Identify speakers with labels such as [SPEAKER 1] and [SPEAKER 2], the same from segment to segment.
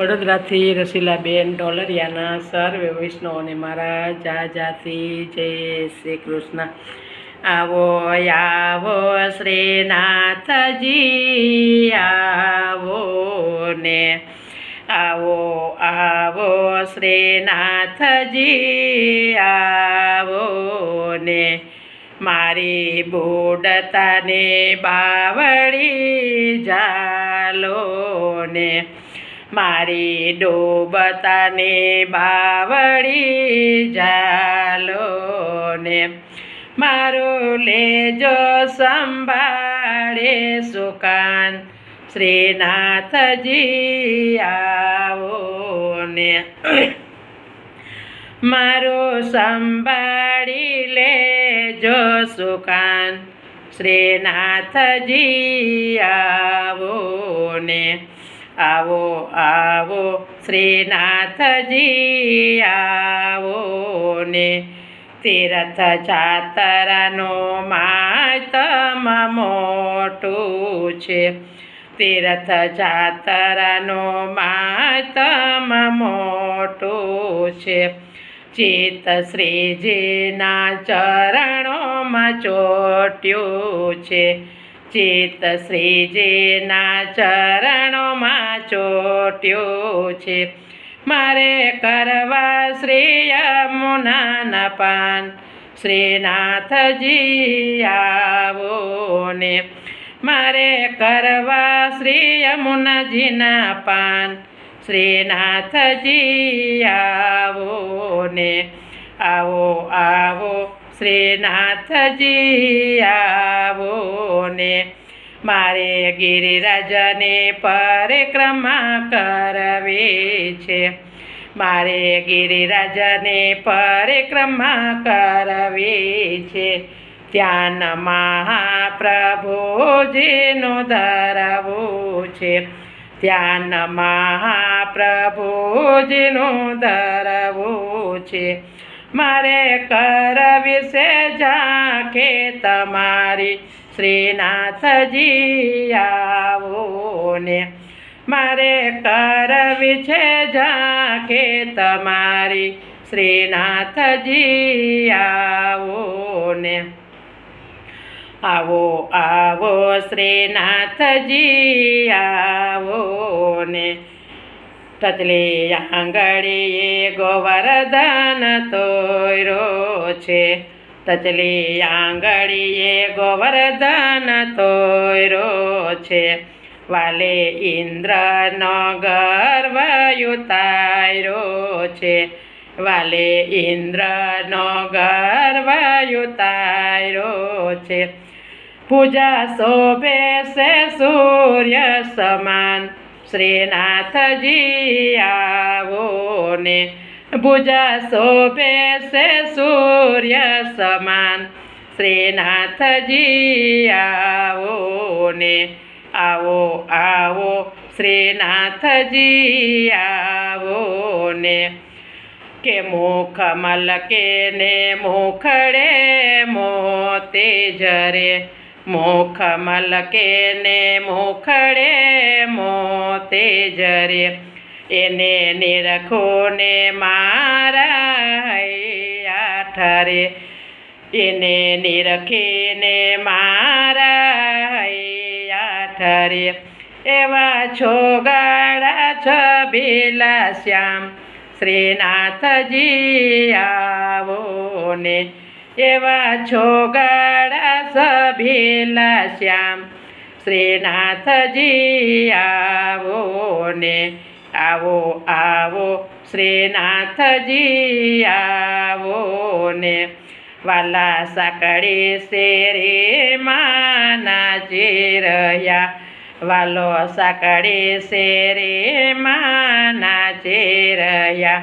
[SPEAKER 1] વડોદરાથી રસીલાબેન ડોલરિયાના સર્વે વૈષ્ણવને મારા જા જાતી, જય શ્રી કૃષ્ણ. આવો આવો શ્રીનાથજી, આવો ને, આવો આવો શ્રીનાથજી, આવો ને. મારી બોડતાને બાવળી જાલો ને. મારી ડૂબતાને બાવળી જાલો ને મારું લેજો સંભાળે સુકાન શ્રીનાથજી આવો ને. મારું સંભાળી લેજો સુકાન શ્રીનાથજી આવો ને. આવો આવો, શ્રીનાથજી આવો ને. તીર્થ જાતરાનો માતમ મોટું છે. તીર્થ જાતરાનો માતમ મોટું છે. ચિત્ત શ્રીજીના ચરણોમાં ચોટ્યું છે. ચિત્ત શ્રીજીના ચરણોમાં ચોટ્યો છે. મારે કરવા શ્રી યમુનાના પાન. શ્રીનાથજી આવો ને મારે કરવા શ્રી યમુનાજીના પાન. શ્રીનાથજી આવો ને આવો આવો. શ્રીનાથજી આવો ને મારે ગિરિરાજને પરિક્રમા કરવી છે. મારે ગિરિરાજને પરિક્રમા કરવી છે. ત્યાં મહાપ્રભુજીનું ધરવું છે. ત્યાં મહાપ્રભુજીનું ધરવું છે. મારે કરવી છે ઝાંખે તમારી શ્રીનાથજી આવો ને મારે કરવી છે ઝાંખે તમારી શ્રીનાથજી આવો ને આવો આવો શ્રીનાથજી ને ટચલી આંગળીએ ગોવર્ધન તોયરો છે. ટચલી આંગળીએ ગોવર્ધન તોયરો છે. વાલે ઇન્દ્રનો ગર્વયુતાયરો છે. વાલે ઇન્દ્રનો ગર્વયુતાયરો છે. પૂજા શોભે છે સૂર્ય સમાન. શ્રીનાથજી આવો ને ભુજા શોભે છે સૂર્ય સમાન. શ્રીનાથજી આવો ને આવો આવો, શ્રીનાથજી આવો ને. કે મુખ મલકે ને મુખડે મોતે જરે. મુખ મલકે ને મુખડે મોતે જરે. એને નિરખો ને મારા ઠરે એને નિરખીને મારા ઠરે એવા છોગાડા છબીલા શ્યામ શ્રીનાથજી આવો ને. એવા છોગાડા સભીલા શ્યામ. શ્રીનાથજી આવો ને, આવો આવો. શ્રીનાથજી આવો ને. વાલા સાકડી શેરે માના રહ્યા. વાલો સાકડી શેરે માના ચેરયા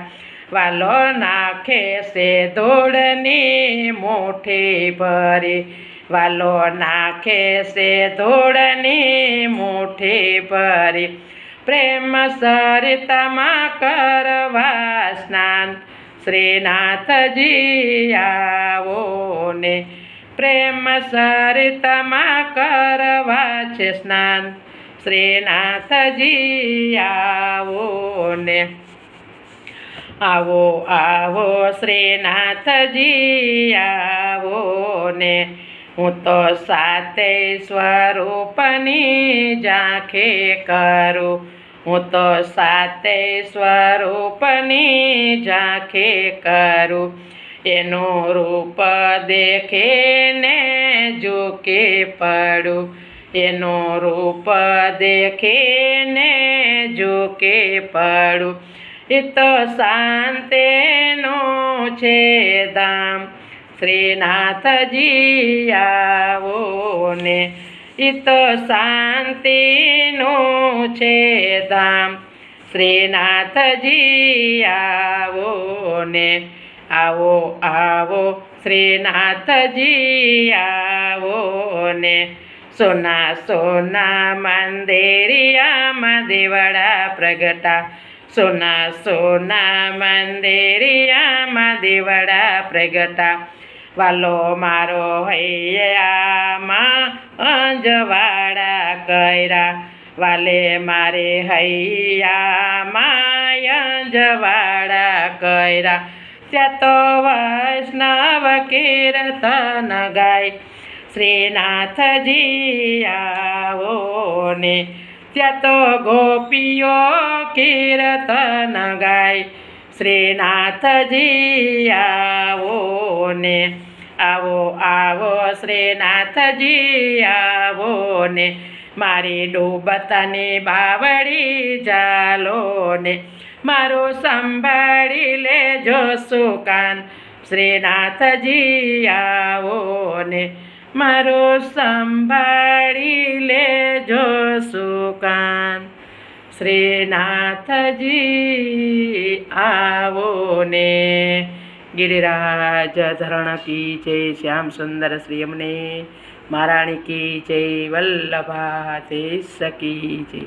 [SPEAKER 1] વાલો નાખે છે ધૂળની મુઠ્ઠી ભરી. વાલો નાખે છે ધૂળની મુઠ્ઠી ભરી. પ્રેમ સરિતમાં કરવા સ્નાન શ્રીનાથજી આવો ને. પ્રેમ સરિતમાં કરવા છે સ્નાન શ્રીનાથજી આવો ને. આવો આવો શ્રીનાથજી, આવો ને. હું તો સાતે સ્વરૂપની ઝાંખે કરું. હું તો સાતે સ્વરૂપની ઝાંખે કરું. એનું રૂપ દેખીને ઝૂકે પડું. એનું રૂપ દેખીને ઝૂકે પડું. એ તો શાંતિનું છે ધામ શ્રીનાથજી આવો ને એ તો શાંતિનું છે ધામ શ્રીનાથજી આવો ને આવો આવો, શ્રીનાથજી આવો ને સોના સોના મંદિરિયામાં દેવડા પ્રગટા સોના સોના મંદિરિયામાં દેવડા પ્રગટા. વાલો મારો હૈયામાં અંજવાડા કર્યા. વાલે મારે હૈયામાં અંજવાડા કર્યા. ત્યાં તો વૈષ્ણવ કીર્તન ગાય. શ્રીનાથજી આવો ને ત્યાં તો ગોપીઓ કીર્તન ગાય શ્રીનાથજી આવો ને આવો આવો શ્રીનાથજી આવો ને મારી ડૂબતાની બાવડી ચાલો ને મારું સંભાળી લેજો સુકાન શ્રીનાથજી આવો ને મારું સંભાળી લેજો સુકાન. શ્રીનાથજી, આવો ને. ગિરિરાજ ધરણ કી જય શ્યામ સુંદર શ્રી અમને. મહારાણી કી જય વલ્લભા દેશ કી જય